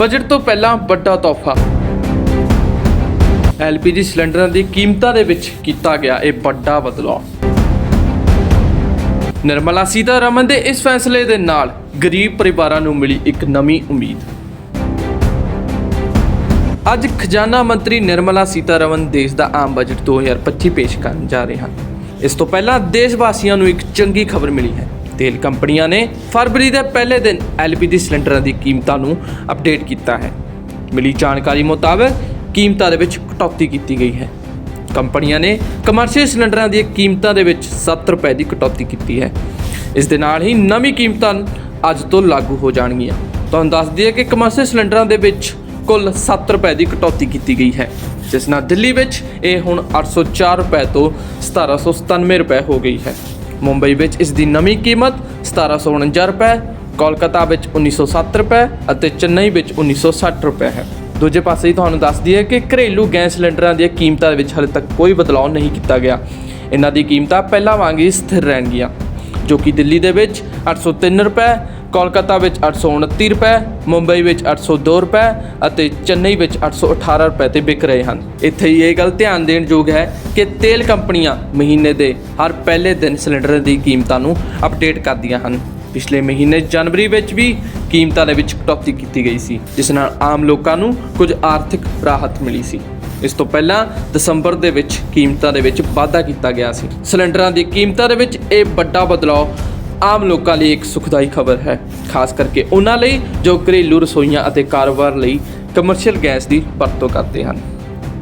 Budget ਤੋਂ ਪਹਿਲਾਂ ਵੱਡਾ ਤੋਹਫਾ। ਐਲਪੀਜੀ ਸਿਲੰਡਰਾਂ ਦੀ ਕੀਮਤਾਂ ਦੇ ਵਿੱਚ ਕੀਤਾ ਗਿਆ ਇਹ ਵੱਡਾ ਬਦਲਾਅ। ਨਿਰਮਲਾ ਸੀਤਾਰਮਨ ਦੇ ਇਸ ਫੈਸਲੇ ਦੇ ਨਾਲ ਗਰੀਬ ਪਰਿਵਾਰਾਂ ਨੂੰ ਮਿਲੀ ਇੱਕ ਨਵੀਂ ਉਮੀਦ। ਅੱਜ ਖਜ਼ਾਨਾ ਮੰਤਰੀ ਨਿਰਮਲਾ ਸੀਤਾਰਮਨ ਦੇਸ਼ ਦਾ ਆਮ ਬਜਟ 2025 ਪੇਸ਼ ਕਰਨ ਜਾ ਰਹੇ ਹਨ। ਇਸ ਤੋਂ ਪਹਿਲਾਂ ਦੇਸ਼ ਵਾਸੀਆਂ ਨੂੰ ਇੱਕ ਚੰਗੀ ਖਬਰ ਮਿਲੀ ਹੈ। ਤੇਲ ਕੰਪਨੀਆਂ ਨੇ ਫਰਵਰੀ ਦੇ ਪਹਿਲੇ ਦਿਨ ਐਲਪੀਜੀ ਸਿਲੰਡਰਾਂ ਦੀ ਕੀਮਤਾਂ ਨੂੰ ਅਪਡੇਟ ਕੀਤਾ ਹੈ। ਮਿਲੀ ਜਾਣਕਾਰੀ ਮੁਤਾਬਕ ਕੀਮਤਾਂ ਦੇ ਵਿੱਚ ਕਟੌਤੀ ਕੀਤੀ ਗਈ ਹੈ। ਕੰਪਨੀਆਂ ਨੇ ਕਮਰਸ਼ੀਅਲ ਸਿਲੰਡਰਾਂ ਦੀਆਂ ਕੀਮਤਾਂ ਦੇ ਵਿੱਚ 7 ਰੁਪਏ ਦੀ ਕਟੌਤੀ ਕੀਤੀ ਹੈ। ਇਸ ਦੇ ਨਾਲ ਹੀ ਨਵੀਂ ਕੀਮਤਾਂ ਅੱਜ ਤੋਂ ਲਾਗੂ ਹੋ ਜਾਣਗੀਆਂ। ਤੁਹਾਨੂੰ ਦੱਸ ਦਈਏ ਕਿ ਕਮਰਸ਼ੀਅਲ ਸਿਲੰਡਰਾਂ ਦੇ ਵਿੱਚ ਕੁੱਲ 7 ਰੁਪਏ ਦੀ ਕਟੌਤੀ ਕੀਤੀ ਗਈ ਹੈ, ਜਿਸ ਨਾਲ ਦਿੱਲੀ ਵਿੱਚ ਇਹ ਹੁਣ 804 ਰੁਪਏ ਤੋਂ 1797 ਰੁਪਏ ਹੋ ਗਈ ਹੈ। ਮੁੰਬਈ ਵਿੱਚ ਇਸ ਦੀ ਨਵੀਂ ਕੀਮਤ 1749 ਰੁਪਏ, ਕੋਲਕਾਤਾ ਵਿੱਚ 1907 ਰੁਪਏ ਅਤੇ ਚੇਨਈ ਵਿੱਚ 1960 ਰੁਪਏ ਹੈ। ਦੂਜੇ ਪਾਸੇ ਹੀ ਤੁਹਾਨੂੰ ਦੱਸ ਦਈਏ ਕਿ ਘਰੇਲੂ ਗੈਸ ਸਿਲੰਡਰਾਂ ਦੀਆਂ ਕੀਮਤਾਂ ਵਿੱਚ ਹਾਲੇ ਤੱਕ ਕੋਈ ਬਦਲਾਅ ਨਹੀਂ ਕੀਤਾ ਗਿਆ। ਇਹਨਾਂ ਦੀ ਕੀਮਤਾਂ ਪਹਿਲਾਂ ਵਾਂਗ ਹੀ ਸਥਿਰ ਰਹਿਣਗੀਆਂ, ਜੋ ਕਿ ਦਿੱਲੀ ਦੇ ਵਿੱਚ 803 ਰੁਪਏ ਕੋਲਕਾਤਾ ਵਿੱਚ 829 ਰੁਪਏ, ਮੁੰਬਈ ਵਿੱਚ 802 ਰੁਪਏ ਅਤੇ ਚੇਨਈ ਵਿੱਚ 818 ਰੁਪਏ ਤੇ ਵਿਕ ਰਹੇ ਹਨ। ਇੱਥੇ ਹੀ ਇਹ ਗੱਲ ਧਿਆਨ ਦੇਣ ਯੋਗ ਹੈ ਕਿ ਤੇਲ ਕੰਪਨੀਆਂ ਮਹੀਨੇ ਦੇ ਹਰ ਪਹਿਲੇ ਦਿਨ ਸਿਲੰਡਰ ਦੀ ਕੀਮਤਾਂ ਨੂੰ ਅਪਡੇਟ ਕਰਦੀਆਂ ਹਨ। ਪਿਛਲੇ ਮਹੀਨੇ ਜਨਵਰੀ ਵਿੱਚ ਵੀ ਕੀਮਤਾਂ ਦੇ ਵਿੱਚ ਕਟੌਤੀ ਕੀਤੀ ਗਈ ਸੀ, ਜਿਸ ਨਾਲ ਆਮ ਲੋਕਾਂ ਨੂੰ ਕੁਝ ਆਰਥਿਕ ਰਾਹਤ ਮਿਲੀ ਸੀ। ਇਸ ਤੋਂ ਪਹਿਲਾਂ ਦਸੰਬਰ ਦੇ ਵਿੱਚ ਕੀਮਤਾਂ ਦੇ ਵਿੱਚ ਵਾਧਾ ਕੀਤਾ ਗਿਆ ਸੀ। ਸਿਲੰਡਰਾਂ ਦੀ ਕੀਮਤਾਂ ਦੇ ਵਿੱਚ ਇਹ ਵੱਡਾ ਬਦਲਾਅ ਆਮ ਲੋਕਾਂ ਲਈ ਇੱਕ ਸੁਖਦਾਈ ਖਬਰ ਹੈ, ਖਾਸ ਕਰਕੇ ਉਹਨਾਂ ਲਈ ਜੋ ਘਰੇਲੂ ਰਸੋਈਆਂ ਅਤੇ ਕਾਰੋਬਾਰ ਲਈ ਕਮਰਸ਼ੀਅਲ ਗੈਸ ਦੀ ਵਰਤੋਂ ਕਰਦੇ ਹਨ।